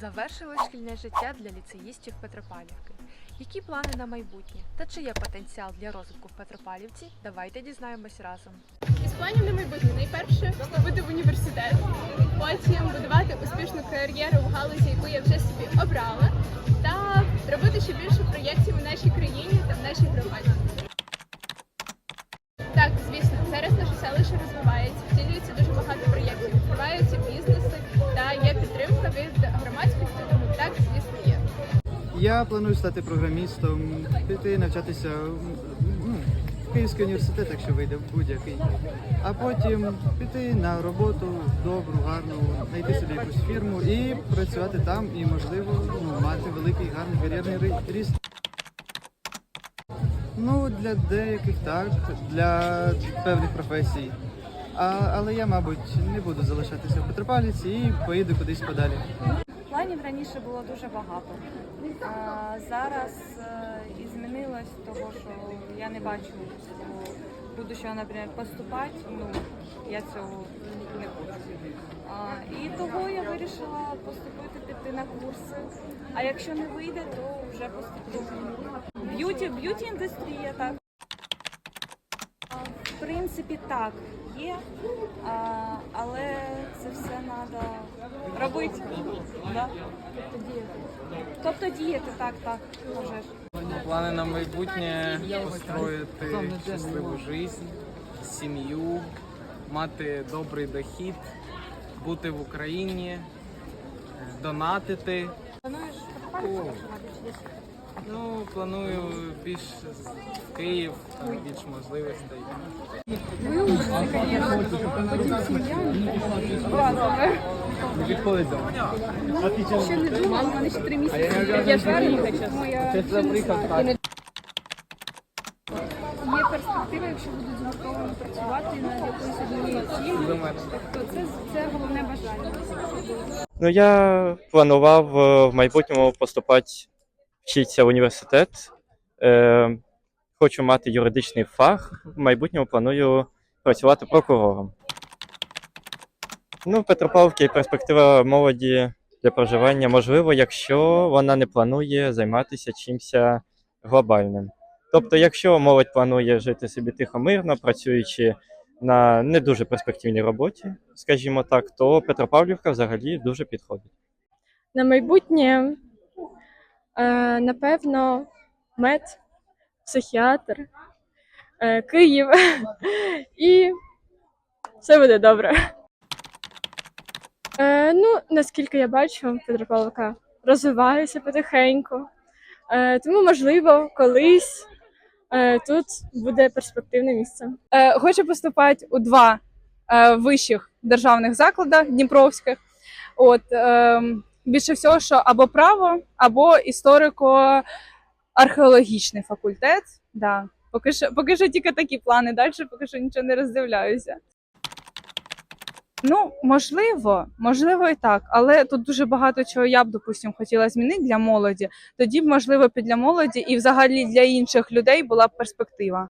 Завершилось шкільне життя для ліцеїстів Петропавлівки. Які плани на майбутнє та чи є потенціал для розвитку в Петропавлівці? Давайте дізнаємось разом. Із планів на майбутнє найперше вступити в університет, потім будувати успішну кар'єру в галузі, яку я вже собі обрала, та робити ще більше проєктів у нашій країні та в нашій громаді. Так, звісно, Я планую стати програмістом, піти навчатися ну, в Київський університет, якщо вийде будь-який. А потім піти на роботу добру, гарну, знайти собі якусь фірму і працювати там, і можливо ну, мати великий гарний кар'єрний ріст. Ну, для деяких так, для певних професій. А, але я, мабуть, не буду залишатися в Петропавлівці і поїду кудись подалі. Планів раніше було дуже багато. А зараз е, і змінилось того, що я не бачу будущого, наприклад, поступати. Ну я цього не хочу. А, і того я вирішила поступити піти на курси. А якщо не вийде, то вже поступлю. Б'юті, б'юті індустрія, так. В принципі, так, є, а, але це все треба робити. Да? Тобто діяти. Тобто діяти, так, так, можеш. Плани на майбутнє построїти щасливу життя, сім'ю, мати добрий дохід, бути в Україні, донатити. Плануєш О. Ну, планую більш в Київ, там більш можливостей. Ще не думала, в мене ще три місяці. Я ж переїхати моя є перспектива, якщо будуть згуртовано працювати над якоюсь однією цілею, то це, це головне бажання. Ну, я планував е, в майбутньому поступати вчитися в університет. Е, хочу мати юридичний фах. В майбутньому планую працювати прокурором. Ну, в Петропавловці перспектива молоді для проживання можливо, якщо вона не планує займатися чимось глобальним. Тобто, якщо молодь планує жити собі тихо мирно, працюючи на не дуже перспективній роботі, скажімо так, то Петропавлівка взагалі дуже підходить. На майбутнє, е, напевно, мед, психіатр, е, Київ і все буде добре. Е, ну, наскільки я бачу, Петропавловка розвивається потихеньку. Тому, можливо, колись тут буде перспективне місце. Хочу поступати у два вищих державних закладах Дніпровських. От е, більше всього, що або право, або історико-археологічний факультет. Да. Поки що, поки що тільки такі плани, далі поки що нічого не роздивляюся. Ну, можливо, можливо і так, але тут дуже багато чого я б, допустим, хотіла змінити для молоді. Тоді б, можливо, для молоді і взагалі для інших людей була б перспектива.